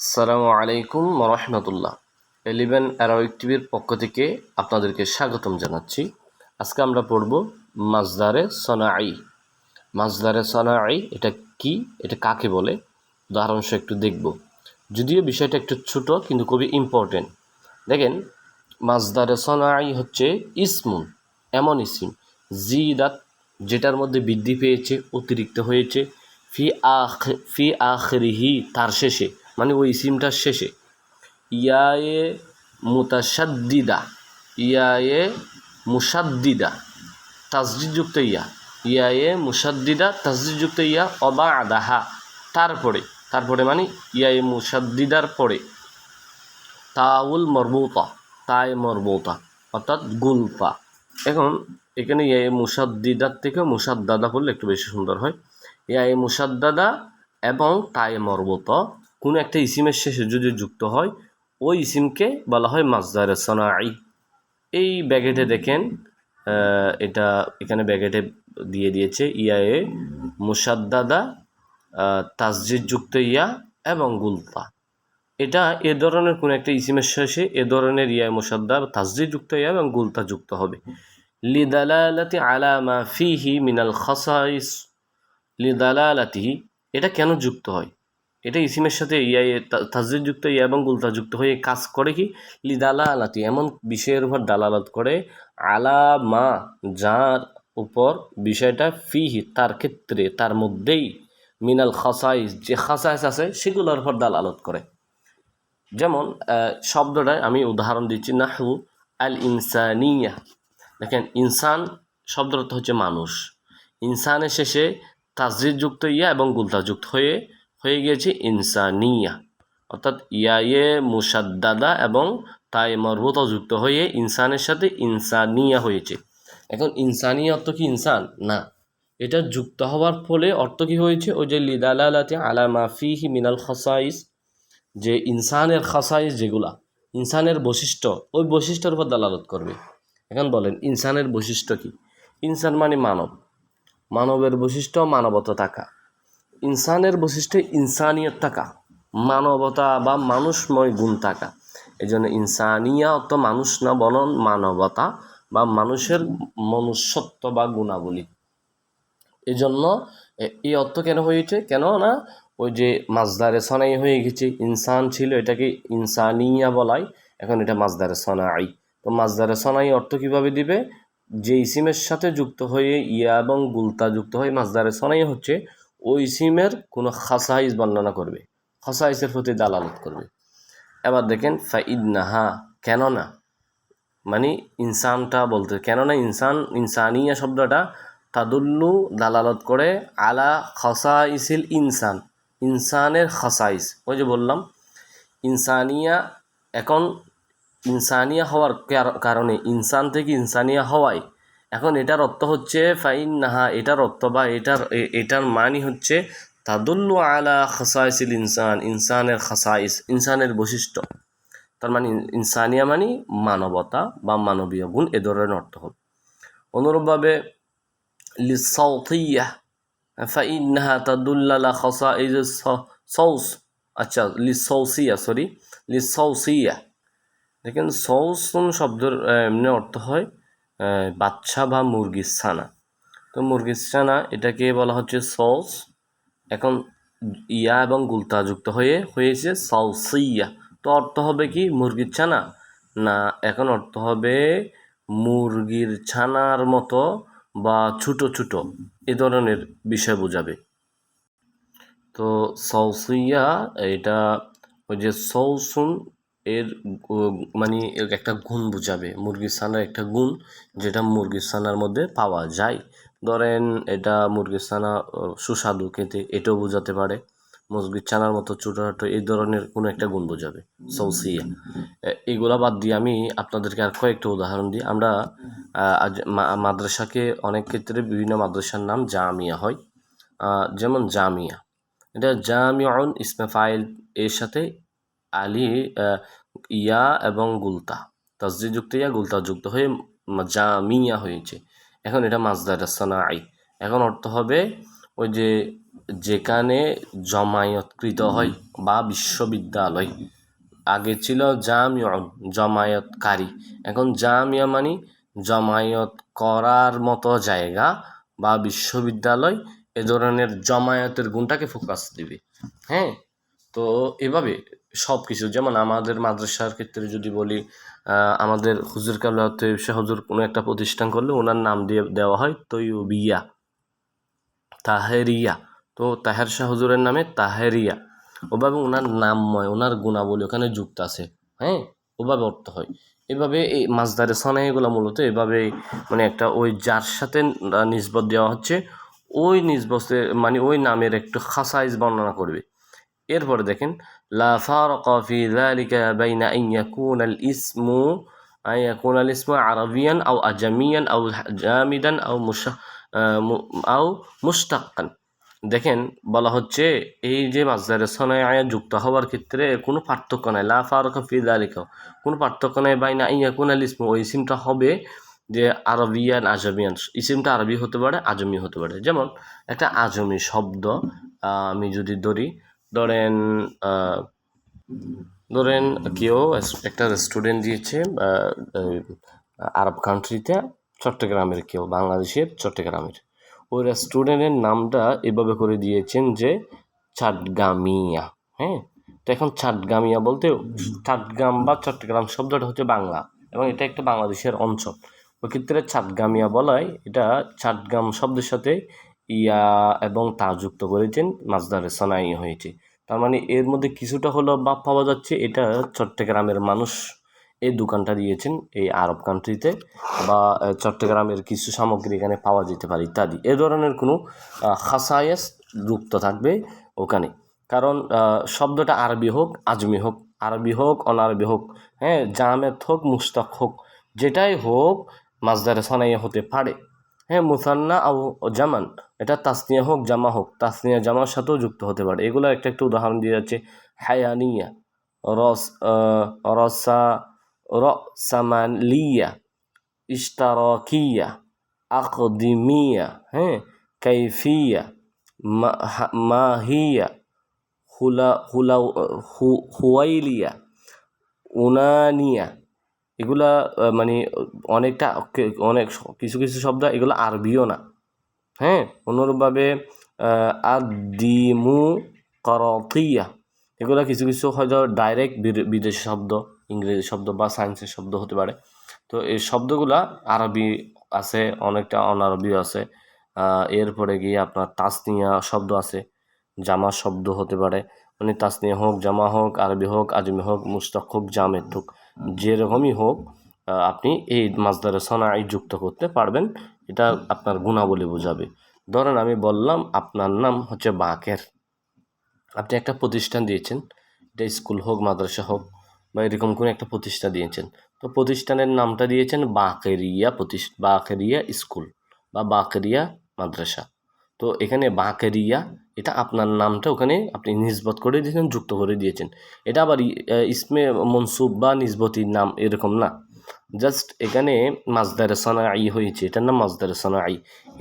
আসসালামু আলাইকুম রহমতুল্লাহ। এলিভেন অ্যারোইক টিভির পক্ষ থেকে আপনাদেরকে স্বাগতম জানাচ্ছি। আজকে আমরা পড়ব মাজদারে সনাই। মাজদারে সনাই এটা কি? এটা কাকে বলে? উদাহরণস একটু দেখব। যদিও বিষয়টা একটু ছোট, কিন্তু খুবই ইম্পর্টেন্ট দেখেন, মাজদারে সনাই হচ্ছে ইসমুন, এমন ইসিম, জিদাত, যেটার মধ্যে বৃদ্ধি পেয়েছে, অতিরিক্ত হয়েছে, ফি আখ, ফি আখরিহি, তার শেষে। মানে ওই ইসিমটার শেষে। ইয়ায়ে মুতাসাদ্দিদা ইয়ায়ে মুসাদ্দিদা তাসজিদযুক্ত ইয়া। ইয়ায়ে মুসাদ্দিদা তাসজিদযুক্ত ইয়া অবা আদাহা তারপরে তারপরে মানে ইয়ায়ে মুসাদ্দিদার পরে। তাউল মরবুতা তাই মরবুতা, অর্থাৎ গুলফা। এখন এখানে ইয়ায়ে মুসাদ্দিদার থেকে মুসাদ্দাদা পড়লে একটু বেশি সুন্দর হয়। ইয়ায়ে মুসাদ্দাদা এবং তাই মরবুত কোনো একটা ইসিমের শেষে যদি যুক্ত হয়, ওই ইসিমকে বলা হয় মাজদারে সনাই এই ব্যাগেটে দেখেন এটা এখানে ব্যাগেটে দিয়ে দিয়েছে, ইয়ায়ে মুসাদ্দাদা তাসজিদ যুক্ত ইয়া এবং গুলতা এটা এ ধরনের কোনো একটা ইসিমের শেষে এ ধরনের ইয়া মুসাদ্দা তাসজিদ যুক্ত ইয়া এবং গুলতা যুক্ত হবে। লিদালালাতি আলা মা ফিহি মিনাল খাসাইস, লিদালালাতিহি, এটা কেন যুক্ত হয়? এটা ইসিমের সাথে ইয়াই তাসজিদ যুক্ত ইয়া এবং গুলতা যুক্ত হয়ে কাজ করে কি? লিদালা আলাতি এমন বিষয়ের উপর দালালত করে, আলা মা যার উপর বিষয়টা ফিহি, তার ক্ষেত্রে, তার মধ্যেই মিনাল খাসাইস, যে খাসাইস আছে, সেগুলোর উপর দালালত করে। যেমন শব্দটায় আমি উদাহরণ দিচ্ছি নাহু আল ইনসানিয়া। দেখেন, ইনসান শব্দটা হচ্ছে মানুষ। ইনসানের শেষে তাসজিদ যুক্ত ইয়া এবং গুলতা যুক্ত হয়ে হয়ে গিয়েছে ইনসানিয়া। অর্থাৎ ইয়ায়ে মুসাদ্দাদা এবং তাই মরবুত যুক্ত হয়ে ইনসানের সাথে ইনসানিয়া হয়েছে। এখন ইনসানিয়া অর্থ কি ইনসান? না। এটা যুক্ত হওয়ার ফলে অর্থ কি হয়েছে? ওই যে লিদালালাতে আলা মাফিহি মিনাল খসাইস, যে ইনসানের খাসাইস যেগুলা, ইনসানের বৈশিষ্ট্য, ওই বৈশিষ্ট্যের উপর দালালত করবে। এখন বলেন, ইনসানের বৈশিষ্ট্য কি? ইনসান মানে মানব। মানবের বৈশিষ্ট্য, মানবতা থাকা। ইনসানের বৈশিষ্ট্য ইনসানিয়ত থাকা, মানবতা বা মানুষময় গুণ থাকা। এই জন্য ইনসানিয়া অর্থ মানুষ না বরং মানবতা বা মানুষের মনুষ্যত্ব বা গুণাবলী। এই জন্য এই অর্থ কেন হয়েছে? কেন না ওই যে মাজদারে সনাই হয়ে গেছে, ইনসান ছিল এটাকে ইনসানিয়া বলাই, এখন এটা মাজদারে সনাই। তো মাজদারে সনাই অর্থ কীভাবে দিবে? যে ইসিমের সাথে যুক্ত হয়ে ইয়া এবং গুলতা যুক্ত হয়ে মাজদারে সনাই হচ্ছে ওই ইসিমের কোনো খাসাইজ বর্ণনা করবে, খাসাইসের প্রতি দালালত করবে। এবার দেখেন ফাইদ নাহা কেননা? মানে ইনসানটা বলতে, কেননা ইনসান, ইনসানিয়া শব্দটা তাদুল্লু দালালত করে আলা খসাইসিল ইনসান, ইনসানের খসাইস। ওই যে বললাম, ইনসানিয়া এখন ইনসানিয়া হওয়ার কার- কারণে, ইনসান থেকে ইনসানিয়া হওয়ায় এখন এটার অর্থ হচ্ছে ফাইন নাহা এটার অর্থ বা এটার এটার মানি হচ্ছে, তাদুল্লু আলা খসাইসিল ইনসান, ইনসানের খসাইস, ইনসানের বৈশিষ্ট্য। তার মানে ইনসানিয়া মানে মানবতা বা মানবীয় গুণ, এ ধরনের অর্থ হল। অনুরূপভাবে তাদুল্লালা খসা সৌস আচ্ছা লিসৌসিয়া সরি লিসৌসিয়া দেখেন সৌসুন শব্দের এমনি অর্থ হয় বাচ্চা বা মুরগির ছানা। তো মুরগির ছানা এটাকে বলা হচ্ছে সস। এখন ইয়া এবং গুলতা যুক্ত হয়ে হয়েছে সাউসিয়া তো অর্থ হবে কি মুরগির ছানা? না, এখন অর্থ হবে মুরগির ছানার মতো বা ছোট ছোট। এ ধরনের বিষয় বোঝাবে। তো সৌসিয়া এটা ওই যে সৌসুন এর মানে এর একটা গুণ বোঝাবে। মুরগির ছানার একটা গুণ যেটা মুরগির ছানার মধ্যে পাওয়া যায়। ধরেন এটা মুরগির ছানা সুস্বাদু খেতে, এটাও বোঝাতে পারে। মুরগির ছানার মতো ছোটো ছোটো এই ধরনের কোনো একটা গুণ বোঝাবে, সৌসিয়া। এগুলা বাদ দিয়ে আমি আপনাদেরকে আর কয়েকটা উদাহরণ দিই। আমরা আজ মাদ্রাসাকে অনেক ক্ষেত্রে বিভিন্ন মাদ্রাসার নাম জামিয়া হয়। যেমন জামিয়া। এটা জামিউন ইসমে ফাইল এর সাথে আলি ইয়া এবং গুলতা। তাসজি যুক্ত ইয়া, গুলতা যুক্ত হয়ে জামিয়া হয়েছে। এখন এটা মাজদার সানাই। এখন অর্থ হবে ওই যে, যেখানে জমায়তকৃত হয় বা বিশ্ববিদ্যালয়। আগে ছিল জামিয়ন জমায়তকারী। এখন জামিয়া মানে জমায়ত করার মতো জায়গা বা বিশ্ববিদ্যালয় এ ধরনের জমায়েতের গুণটাকে ফোকাস দিবে। হ্যাঁ? তো এভাবে সব কিছু যেমন আমাদের মাদ্রাসার ক্ষেত্রে যদি বলি আমাদের হুজুর কাবলা হুজুর কোনো একটা প্রতিষ্ঠান করলে ওনার নাম দিয়ে দেওয়া হয় তৈবিয়া তাহেরিয়া। তো তাহের শাহ হুজুরের নামে তাহেরিয়া। ওভাবে ওনার নামময়, ওনার গুণাবলী ওখানে যুক্ত আছে হ্যাঁ? ওভাবে অর্থ হয়। এভাবে এই মাছদারে সনাই এগুলো মূলত এভাবে মানে একটা ওই যার সাথে নিসবত দেওয়া হচ্ছে, ওই নিসবতে মানে ওই নামের একটু খাসাইজ বর্ণনা করবে। এরপরে দেখেন লা ফারকা ফি যালিকা বাইনা আন আল ইসমু আল ইসমু আরাবিয়ান আও আজামিয়ান আও জামিদান আও মুশা আহ, আও মুশতাক্কান। দেখেন বলা হচ্ছে এই যে মাজদারে সনায় যুক্ত হওয়ার ক্ষেত্রে কোনো পার্থক্য নাই। লা ফারকা ফি যালিকা কোনো পার্থক্য নাই বাইনা আন ইয়াকুনা আল ইসমু। ওই ইসমটা হবে যে আরবিয়ান আজমিয়ান। ইসিমটা আরবি হতে পারে আজমি হতে পারে। যেমন একটা আজমি শব্দ আমি যদি ধরি ধরেন ধরেন কেউ একটা রেস্টুরেন্ট দিয়েছে আরব কান্ট্রিতে চট্টগ্রামের কেউ, বাংলাদেশের চট্টগ্রামের। ওই রেস্টুরেন্টের নামটা এভাবে করে দিয়েছেন যে, চাটগামিয়া হ্যাঁ? তো এখন চাটগামিয়া বলতে চাটগাম বা চট্টগ্রাম শব্দটা হচ্ছে বাংলা এবং এটা একটা বাংলাদেশের অঞ্চল। ওই ক্ষেত্রে চাটগামিয়া বলায় এটা চাটগাম শব্দের সাথে ইয়া এবং তা যুক্ত করেছেন মাজদারে সানাই হয়েছে। তার মানে এর মধ্যে কিছুটা হলো বা পাওয়া যাচ্ছে। এটা চট্টগ্রামের মানুষ এই দোকানটা দিয়েছেন, এই আরব কান্ট্রিতে বা চট্টগ্রামের কিছু সামগ্রী এখানে পাওয়া যেতে পারে ইত্যাদি। এ ধরনের কোনো খাসায়েস যুক্ত থাকবে ওখানে। কারণ শব্দটা আরবি হোক, আজমি হোক, আরবি হোক, অনারবি হোক হ্যাঁ জামেত হোক, মুস্তাক হোক, যেটাই হোক মাজদারে সনাইয়া হতে পারে। হ্যাঁ মুসান্না আও জামান। এটা তাসনিয়া হোক, জামা হোক, তাসনিয়া জামার সাথেও যুক্ত হতে পারে। এগুলো একটা একটা উদাহরণ দিয়ে যাচ্ছে। হায়ানিয়া, রস রসা রসামালিয়া ইশতারাকিয়া, আকদিমিয়া হ্যাঁ কাইফিয়া মাহিয়া, হুলা হুলা হুয়াইলিয়া উনানিয়া এগুলা মানে অনেকটা, অনেক কিছু কিছু শব্দ এগুলো আরবিও না। হ্যাঁ? অনুরূপভাবে আদিমু করতিয়া, এগুলো কিছু কিছু হয়তো ডাইরেক্ট বিদেশি শব্দ, ইংরেজি শব্দ বা সায়েন্সের শব্দ হতে পারে। তো এই শব্দগুলা আরবি আছে, অনেকটা অনারবিও আছে। এরপরে গিয়ে আপনার তাসনিয়া শব্দ আছে, জামা শব্দ হতে পারে। মানে তাসনিয়া হোক, জামা হোক, আরবি হোক, আজমি হোক মুস্তাক হোক জামেদ হোক, যেরকমই হোক আপনি এই মাজদারে সনাই যুক্ত করতে পারবেন। এটা আপনার গুণাবলী বোঝাবে। ধরেন আমি বললাম, আপনার নাম হচ্ছে বাঁকের। আপনি একটা প্রতিষ্ঠান দিয়েছেন, এটা স্কুল হোক, মাদ্রাসা হোক, বা এরকম কোনো একটা প্রতিষ্ঠান দিয়েছেন। তো প্রতিষ্ঠানের নামটা দিয়েছেন বাকেরিয়া প্রতিষ্ঠা, বাকেরিয়া স্কুল বা বাঁকেরিয়া মাদ্রাসা। তো এখানে বাকেরিয়া, এটা আপনার নামটা ওখানে আপনি নিজবত করে দিয়েছেন যুক্ত করে দিয়েছেন। এটা আবার ইসমে মনসুব বা নিজবতির নাম এরকম না। জাস্ট এখানে মাজদারে সনাই হয়েছে, এটার নাম মাজদারে সনাই।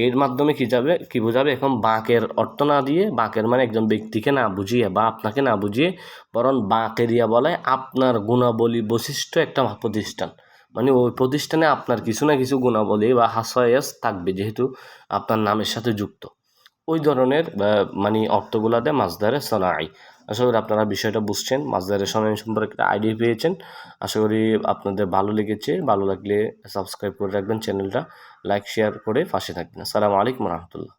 এর মাধ্যমে কি যাবে, কি বোঝাবে? এখন বাঁকের অর্থ না দিয়ে, বাঁকের মানে একজন ব্যক্তিকে না বুঝিয়ে বা আপনাকে না বুঝিয়ে, বরং বাঁকেরিয়া বলায় আপনার গুণাবলী বৈশিষ্ট্য একটা প্রতিষ্ঠান। মানে ওই প্রতিষ্ঠানে আপনার কিছু না কিছু গুণাবলী বা হাসায়াস থাকবে, যেহেতু আপনার নামের সাথে যুক্ত। ওই ধরনের মানে অর্থগুলাতে ধরে সোনাই। আশা করি আপনারা বিষয়টা বুঝছেন মাছ ধরে সনাই সম্পর্কে একটা আইডিয়া পেয়েছেন। আশা করি আপনাদের ভালো লেগেছে, ভালো লাগলে সাবস্ক্রাইব করে রাখবেন চ্যানেলটা লাইক শেয়ার করে পাশে থাকবেন। আসসালামু আলাইকুম রহমতুল্লাহ।